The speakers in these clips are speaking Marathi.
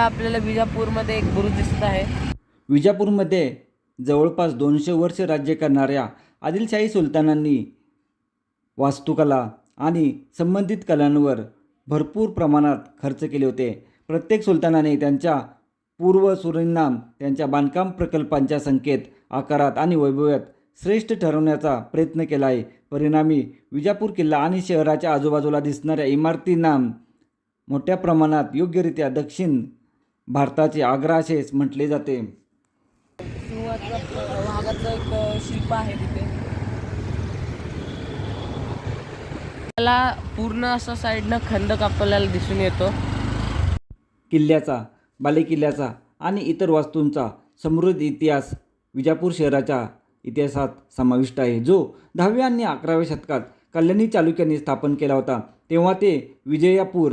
आपल्याला विजापूरमध्ये एक बुरुज दिसत आहे. विजापूरमध्ये जवळपास दोनशे वर्ष राज्य करणाऱ्या आदिलशाही सुलतानांनी वास्तुकला आणि संबंधित कलांवर भरपूर प्रमाणात खर्च केले होते. प्रत्येक सुलतानाने त्यांच्या पूर्व सुरिनाम त्यांच्या बांधकाम प्रकल्पांच्या संख्येत आकारात आणि वैभवात श्रेष्ठ ठरवण्याचा प्रयत्न केला आहे परिणामी विजापूर किल्ला आणि शहराच्या आजूबाजूला दिसणाऱ्या इमारतींना मोठ्या प्रमाणात योग्यरित्या दक्षिण भारताचे आग्रा असे म्हटले जाते. एक शिल्प आहे तिथे. त्याला पूर्ण असं साईडनं खंदक आपल्याला दिसून येतो. किल्ल्याचा बालेकिल्ल्याचा आणि इतर वास्तूंचा समृद्ध इतिहास विजापूर शहराच्या इतिहासात समाविष्ट आहे. जो दहाव्या आणि अकराव्या शतकात कल्याणी चालुक्यांनी स्थापन केला होता तेव्हा ते विजयापूर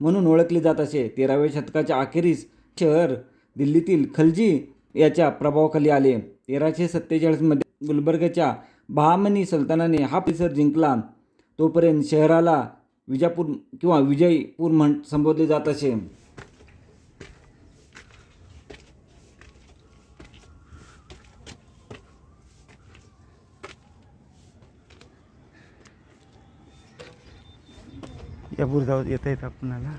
म्हणून ओळखले जात असे. तेराव्या शतकाच्या अखेरीस शहर दिल्लीतील खलजी याच्या प्रभावाखाली आले. तेराशे सत्तेचाळीसमध्ये गुलबर्गच्या बहामनी सुलतानाने हा परिसर जिंकला. तोपर्यंत शहराला विजापूर किंवा विजयपूर म्हण संबोधले जात असे. या बुरजावर येता येतं आपणाला.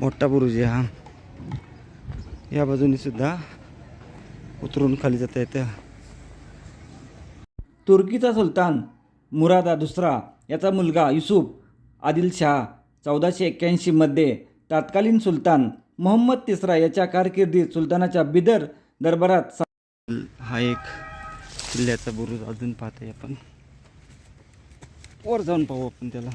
मोठा बुरुज हा. या बाजूने सुद्धा उतरून खाली जाता येतं. तुर्कीचा सुलतान मुरादा दुसरा याचा मुलगा युसुफ आदिलशाह चौदाशे एक्क्याऐंशीमध्ये तत्कालीन सुलतान मोहम्मद तिसरा याच्या कारकिर्दीत सुलतानाच्या बिदर दरबारात हा एक किल्ल्याचा बुरुज अजून पाहतोय आपण. वर जाऊन पाहू आपण त्याला.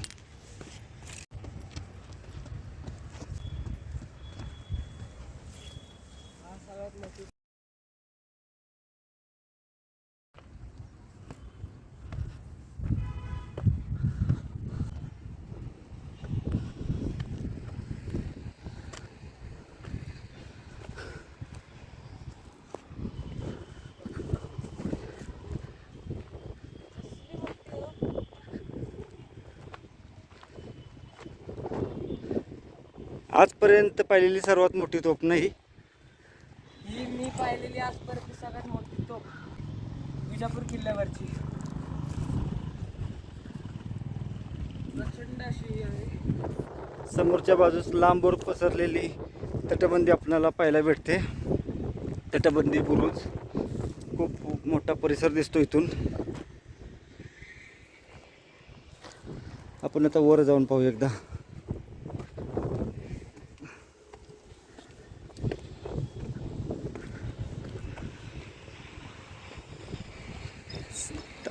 आजपर्यंत पाहिलेली सर्वात मोठी तोफ नाही. ही मी पाहिलेली आजपर्यंत सगळ्यात मोठी तोफ विजापूर किल्ल्यावरची. प्रचंड अशी आहे. समोरच्या बाजूस लांबवर पसरलेली तटबंदी आपणाला पाहायला भेटते. तटबंदी बुरुज. खूप मोठा परिसर दिसतो इथून. आपण आता वर जाऊन पाहू एकदा.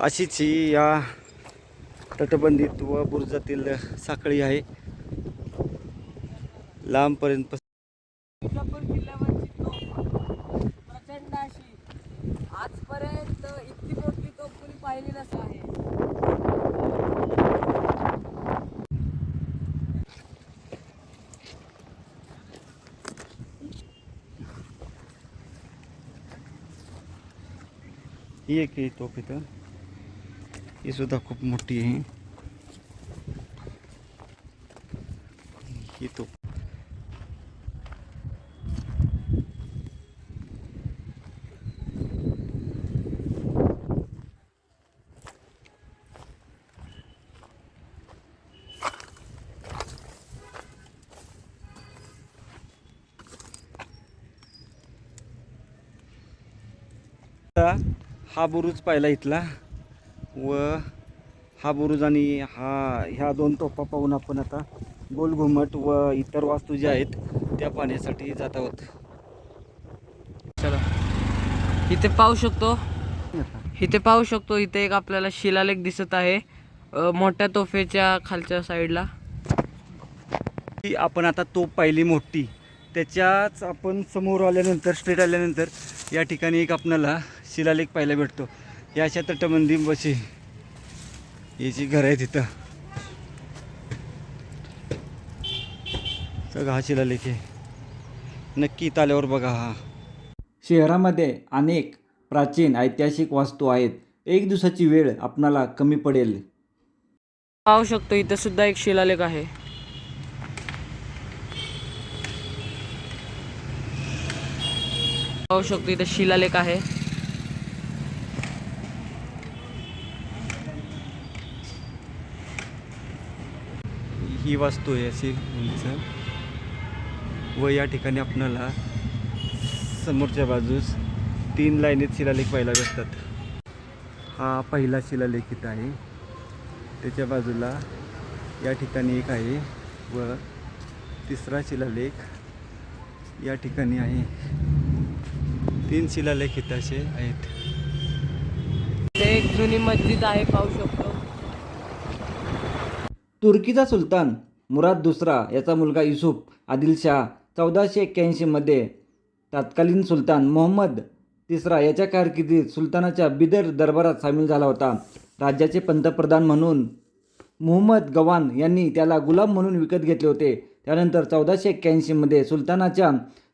अशीच ही या तटबंदीत व बुरुजातील साखळी आहे. लांबपर्यंत पस- प्रचंड अशी. आजपर्यंत इतकी मोठी तोफ कोणी पाहिली नसं आहे. ही एक तोफ इथं ही सुद्धा खूप मोठी आहे. ही हा बुरुज पाहिला इथला. व हा बुरुज आणि हा ह्या दोन तोफा पाहून आपण आता गोल घुमट व इतर वास्तू ज्या आहेत त्या पाहण्यासाठी जात आहोत. चला. इथे पाहू शकतो. इथे पाहू शकतो इथे एक आपल्याला शिलालेख दिसत आहे मोठ्या तोफेच्या खालच्या साईडला. ही आपण आता तोफ पाहिली मोठी. त्याच्याच आपण समोर आल्यानंतर स्ट्रेट आल्यानंतर या ठिकाणी एक आपणाला शिलालेख पाहायला भेटतो. या अशा तटबंदी बशी. याची घर आहे तिथं. सगळं हा शिलालेख आहे नक्की इथं आल्यावर बघा हा. शहरामध्ये अनेक प्राचीन ऐतिहासिक वास्तू आहेत. एक दिवसाची वेळ आपणाला कमी पडेल. पाहू शकतो इथं सुद्धा एक शिलालेख आहे. पाहू शकतो इथं शिलालेख आहे. ही वास्तू आहे अशी उंच व या ठिकाणी आपणाला समोरच्या बाजूस तीन लाईनीत शिलालेख पाहायला भेटतात. हा पहिला शिलालेख इथं आहे. त्याच्या बाजूला या ठिकाणी एक आहे व तिसरा शिलालेख या ठिकाणी आहे. तीन शिलालेख इथं असे आहेत. एक जुनी मस्जिद आहे पाहू शकतो. तुर्कीचा सुलतान मुराद दुसरा याचा मुलगा युसुफ आदिलशाह चौदाशे एक्क्याऐंशीमध्ये तत्कालीन सुलतान मोहम्मद तिसरा याच्या कारकिर्दीत सुलतानाच्या बिदर दरबारात सामील झाला होता. राज्याचे पंतप्रधान म्हणून मोहम्मद गवान यांनी त्याला गुलाम म्हणून विकत घेतले होते. त्यानंतर चौदाशे एक्क्याऐंशीमध्ये सुलतानाच्या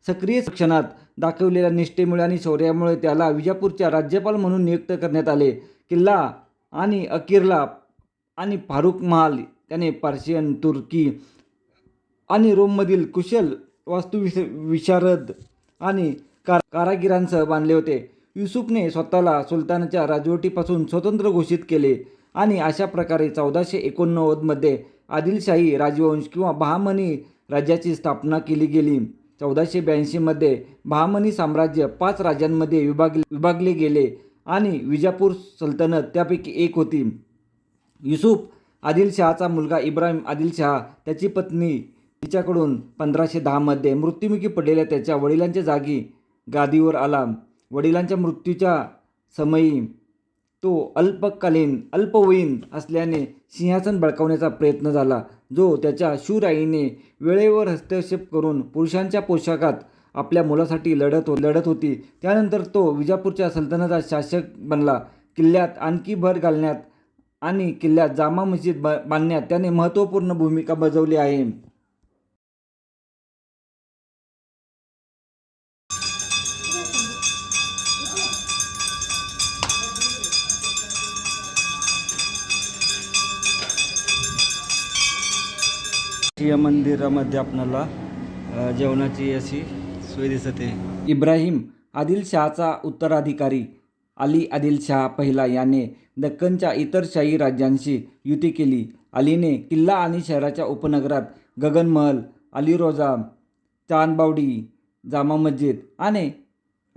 सक्रिय शिक्षणात दाखवलेल्या निष्ठेमुळे आणि शौर्यामुळे त्याला विजापूरच्या राज्यपाल म्हणून नियुक्त करण्यात आले. किल्ला आणि अकिरला आणि फारुख महाल त्याने पार्शियन तुर्की आणि रोममधील कुशल वास्तुविश विशारद आणि कार कारागिरांसह बांधले होते. युसुफने स्वतःला सुलतानाच्या राजवटीपासून स्वतंत्र घोषित केले आणि अशा प्रकारे चौदाशे एकोणनव्वदमध्ये आदिलशाही राजवंश किंवा बहामनी राज्याची स्थापना केली गेली. चौदाशे ब्याऐंशीमध्ये बहामनी साम्राज्य पाच राज्यांमध्ये विभाग विभागले गेले आणि विजापूर सल्तनत त्यापैकी एक होती. युसुफ आदिलशहाचा मुलगा इब्राहिम आदिलशहा त्याची पत्नी तिच्याकडून पंधराशे दहामध्ये मृत्युमुखी पडलेल्या त्याच्या वडिलांच्या जागी गादीवर आला वडिलांच्या मृत्यूच्या समयी तो अल्पकालीन अल्पवयीन असल्याने सिंहासन बळकावण्याचा प्रयत्न झाला जो त्याच्या शूर आईने वेळेवर हस्तक्षेप करून पुरुषांच्या पोशाखात आपल्या मुलासाठी लढत हो लढत होती. त्यानंतर तो विजापूरच्या सल्तनतचा शासक बनला. किल्ल्यात आणखी भर घालण्यात आणि किल्ल्यात जामा मस्जिद ब बांधण्यात त्याने महत्त्वपूर्ण भूमिका बजावली आहे. या मंदिरामध्ये अ, जेवणाची अशी सोय दिसत. आहे इब्राहिम आदिलशहाचा उत्तराधिकारी अली आदिलशहा पहिला याने दक्कनच्या इतर शाही राज्यांशी युती केली. अलीने किल्ला आणि शहराच्या उपनगरात गगनमहल अलीरोजा चांदबावडी जामा मस्जिद आणि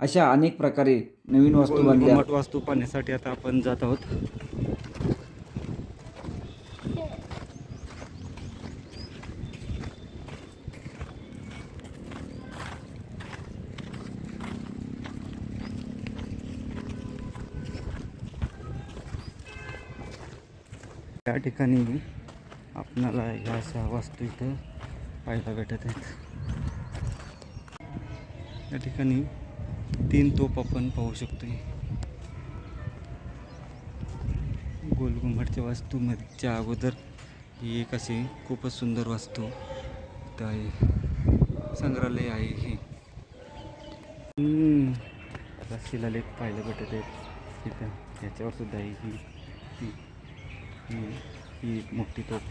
अशा अनेक प्रकारे नवीन वस्तू बांधल्या घुमट वास्तू पाहण्यासाठी आता आपण जात आहोत. त्या ठिकाणी आपणाला ह्या अशा वास्तू इथं पाहायला भेटत आहेत. या ठिकाणी तीन तोप आपण पाहू शकतो गोलघुमटच्या वास्तूमध्येच्या अगोदर ही एक अशी खूपच सुंदर वास्तू इथं आहे संग्रहालय आहे हे. शिलालेख पाहायला भेटत आहेत. तिथं याच्यावर सुद्धा आहे ही. ही एक मोठी तोफ.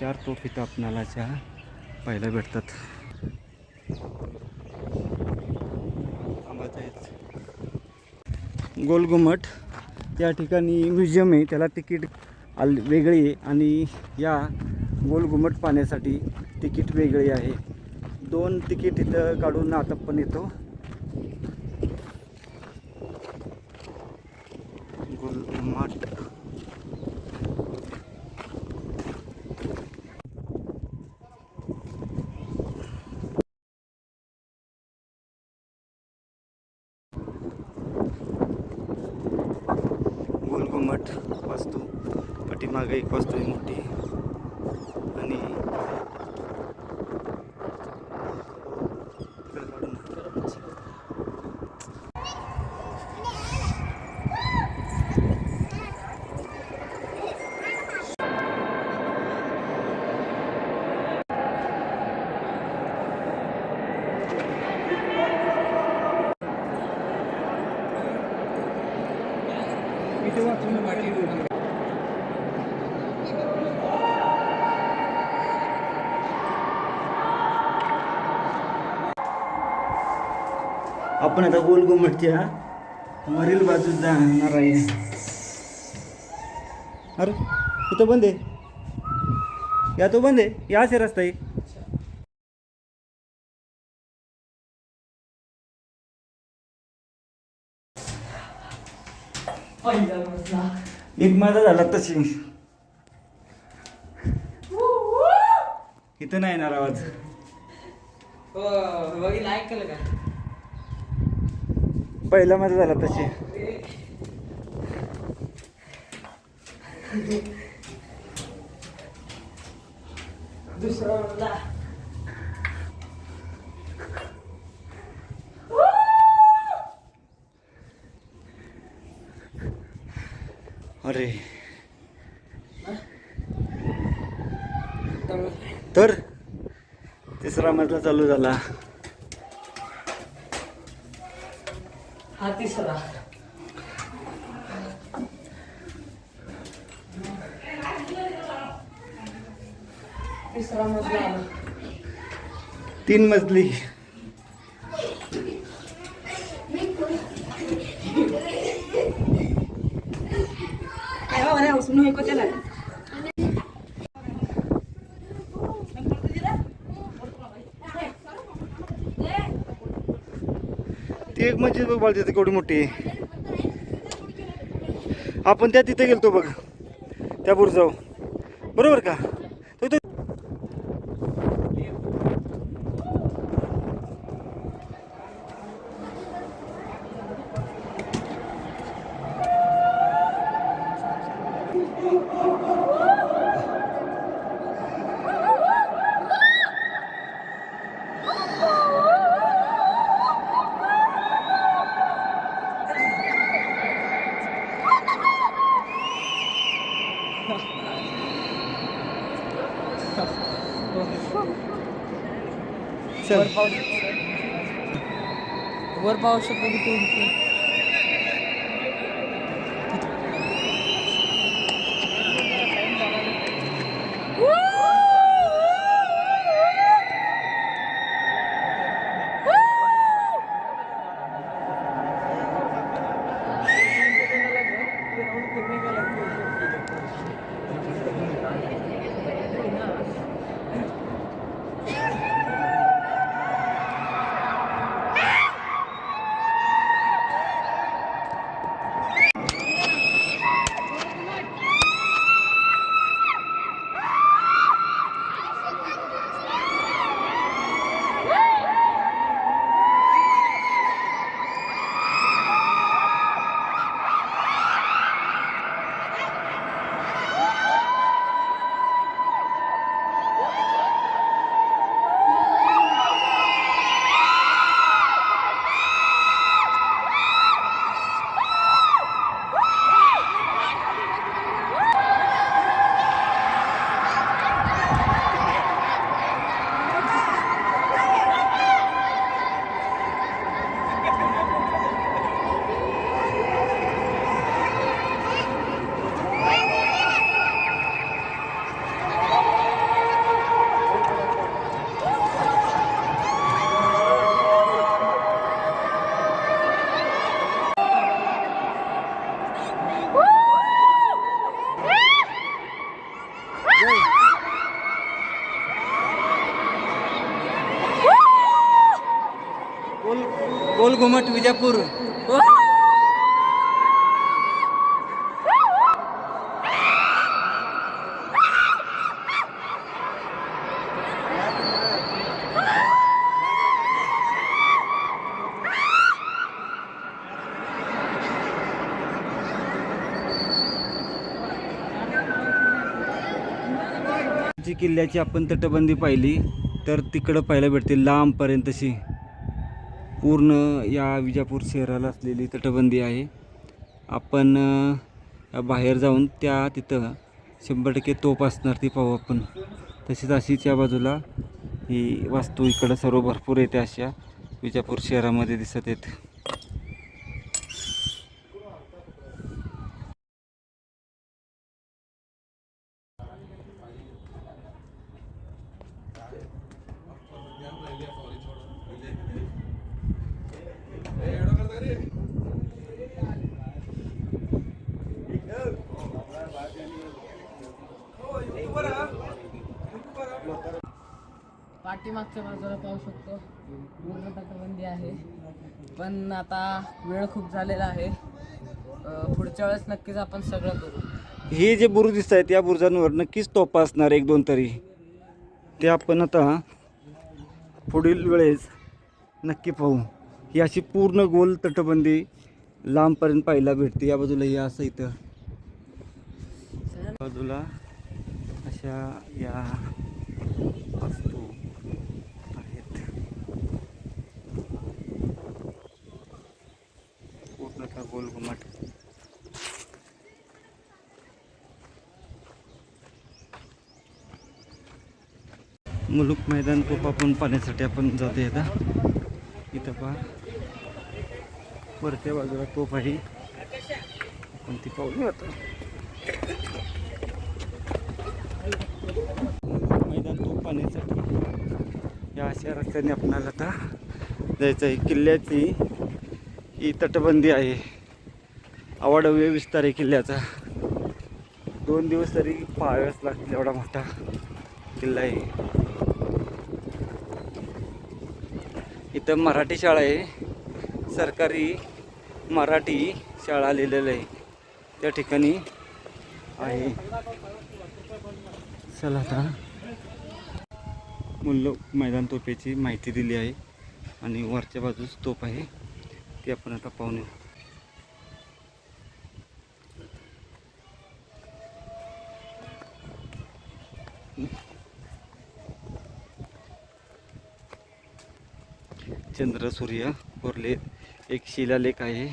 चार तोफ इथं आपणाला चहा पाहायला भेटतात. आहेत गोलघुमट या ठिकाणी म्युझियम आहे. त्याला तिकीट आल वेगळी आहे आणि या गोलघुमट पाहण्यासाठी तिकीट वेगळी आहे. दोन तिकीट इथं काढून आता पण येतो. गोलघुमट वास्तू पाठीमागे एक वास्तू आहे मोठी आणि इकडे काढू ना. आपण आता गोल घुमटच्या मरील बाजूत जाणार आहे. अरे इथं बंद आहे. या तो बंद आहे. या असे रस्ता आहे. एक माझा झाला तशी. इथं नाही येणार आवाज. हो, बघितलं ऐकलं का? पहिला माझा झाला तशी. अरे. तर तिसरा मजला चालू झाला. हा तिसरा तिसरा मजला आला. तीन मजली एक मस्जिद बघ बाळ तिथे केवढी मोठी. आपण त्या तिथे गेलतो बघ. त्या जाऊ बरोबर का तो तो वर पाहू शकतो किती उंची आहे. गोल गोल घुमट विजापूर. किल्ल्याची आपण तटबंदी पाहिली तर तिकडं पाहायला भेटते लांबपर्यंतशी. पूर्ण या विजापूर शहराला असलेली तटबंदी आहे. आपण बाहेर जाऊन त्या तिथं शंभर टक्के तोप असणार ती पाहू आपण. तशीच अशीच या बाजूला ही वास्तू इकडं सर्व भरपूर येते अशा विजापूर शहरामध्ये दिसत आहेत. मागच्या बाजूला पाहू शकतो. पूर्ण तटबंदी आहे. पण आता वेळ खूप झालेला आहे. पुढच्या वेळेस नक्कीच आपण सगळं करू. हे जे बुरुज दिसत आहेत या बुरुजांवर नक्कीच तोपा असणार एक दोन तरी. ते आपण आता पुढील वेळेस नक्की पाहू. ही अशी पूर्ण गोल तटबंदी लांबपर्यंत पाहायला भेटते. या बाजूला हे असं इथं. बाजूला अशा या वस्तू आहेत पूर्णतः गोल घुमट मुलुक मैदान खूप पण पाण्यासाठी आपण जातो आता. इथं पहा. वरच्या बाजूला तोफ आहे. आपण ती पाहू आता. मैदान तोफ पाण्यासाठी या अशा रस्त्याने आपणाला आता जायचं आहे. किल्ल्याची ही तटबंदी आहे. आवाडव्य विस्तार आहे किल्ल्याचा. दोन दिवस तरी पाहाव्याच लागतील एवढा मोठा किल्ला आहे. इथं मराठी शाळा आहे. सरकारी मराठी शाळा लिहिलेलं आहे. त्या ठिकाणी आहे. चला आता मुल्ल मैदान तोफेची माहिती दिली आहे. आणि वरच्या बाजूस तोफ आहे. ते आपण आता पाहून चंद्र सूर्य कोरले एक शिलालेख आहे.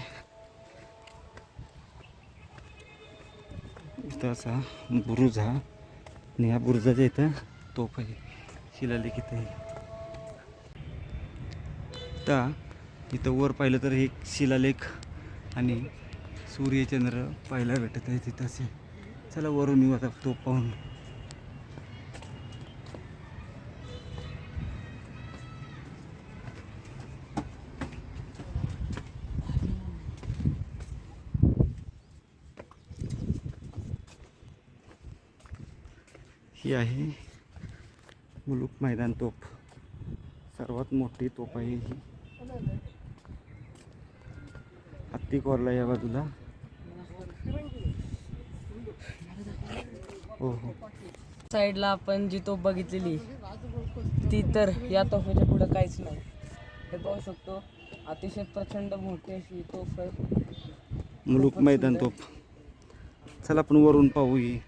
इथं असा बुरुज हा. आणि ह्या बुरुजाच्या इथं तोफ आहे. शिलालेख इथं आहे. आता इथं वर पाहिलं तर एक शिलालेख आणि सूर्यचंद्र पाहायला भेटत आहे तिथं असे. चला वरून येऊ आता तोफ पाहून. आहे. मुलुक मैदान तोफ. सर्वात मोठी तोफ आहे ही. हत्ती कोरला या बाजूला. हो हो. साईडला आपण जी तोफ बघितलेली ती तर या तोफेच्या पुढे काहीच नाही. हे पाहू शकतो अतिशय प्रचंड मोठी अशी तोफ आहे. मुलुक मैदान तोफ. चला आपण वरून पाहू ही.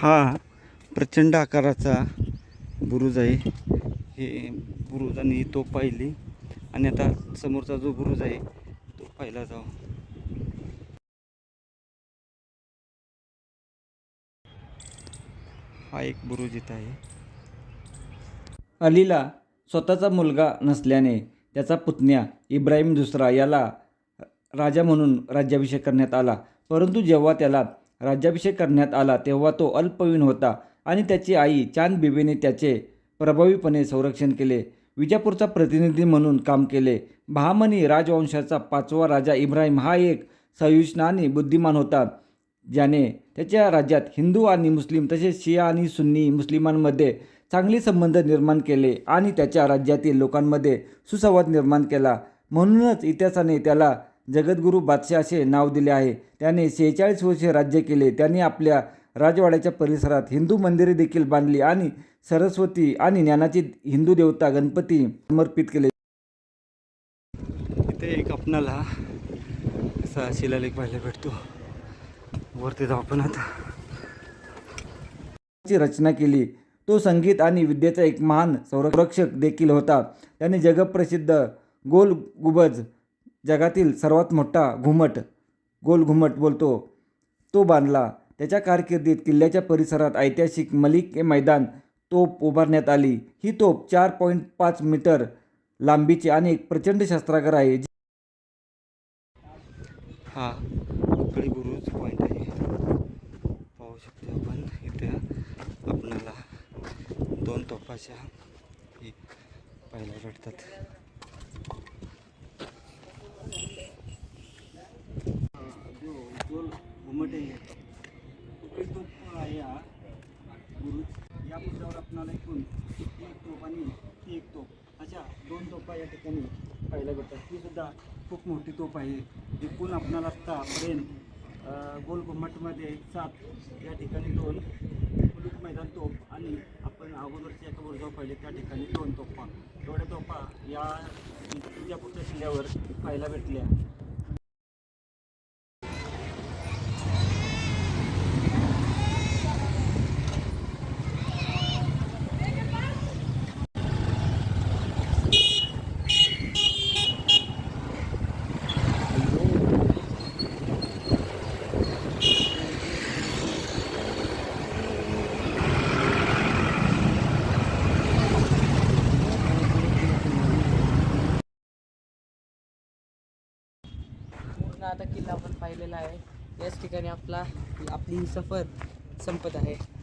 हा प्रचंड आकाराचा बुरुज आहे. हे बुरुज आणि तो पाहिली. आणि आता समोरचा जो बुरुज आहे तो पाहिला जाऊ. हा एक बुरुज इथं आहे. अलीला स्वतःचा मुलगा नसल्याने त्याचा पुतण्या इब्राहिम दुसरा याला राजा म्हणून राज्याभिषेक करण्यात आला. परंतु जेव्हा त्याला राज्याभिषेक करण्यात आला तेव्हा तो अल्पवयीन होता आणि त्याची आई चांद बिबीने त्याचे प्रभावीपणे संरक्षण केले. विजापूरचा प्रतिनिधी म्हणून काम केले. बहामनी राजवंशाचा पाचवा राजा इब्राहिम हा एक सहिष्णू आणि बुद्धिमान होता. ज्याने त्याच्या राज्यात हिंदू आणि मुस्लिम तसेच शिया आणि सुन्नी मुस्लिमांमध्ये चांगले संबंध निर्माण केले आणि त्याच्या राज्यातील लोकांमध्ये सुसंवाद निर्माण केला. म्हणूनच इतिहासाने त्याला जगद्गुरू बादशाह असे नाव दिले आहे. त्याने शेहेचाळीस वर्षे राज्य केले. त्याने आपल्या राजवाड्याच्या परिसरात हिंदू मंदिरे देखील बांधली आणि सरस्वती आणि ज्ञानाची हिंदू देवता गणपती समर्पित केले. इथे एक आपणाला असा शिलालेख पाहायला भेटतो. वरती जाऊ आपण आता. रचना केली. तो संगीत आणि विद्येचा एक महान संरक्षक देखील होता. त्याने जगप्रसिद्ध गोल गुबज जगातील सर्वात मोठा घुमट गोल घुमट बोलतो. तो बांधला. त्याच्या कारकिर्दीत किल्ल्याच्या परिसरात ऐतिहासिक मलिक हे मैदान तोप उभारण्यात आली. ही तोप चार पॉईंट पाच मीटर लांबीची आणि एक प्रचंड शस्त्रागार आहे. जी हा उकळी बुरुज पॉईंट आहे. पाहू शकतो आपण. इथे आपणाला दोन तोफाच्या हे पाहायला भेटतात जो गोल घुमट आहे उकळी तोफ आहे हा बुरुज या बुरुजावर आपणाला एकूण ती एक तोफ आणि ती एक तोप अशा दोन तोपा या ठिकाणी पाहायला भेटतात. तीसुद्धा खूप मोठी तोप आहे. एकूण आपणाला आत्तापर्यंत अं, गोल घुमटमध्ये सात या ठिकाणी दोन मुलूक मैदान तोफ आणि आपण अगोदरच्या एका बुरुजावर पाहिले त्या ठिकाणी दोन तोफा. एवढ्या तोफा या विजापूरच्या किल्ल्यावर पाहायला भेटल्या पूर्ण आता किल्ला आपण पाहिलेला आहे. याच ठिकाणी आपला आपली ही सफर संपत आहे.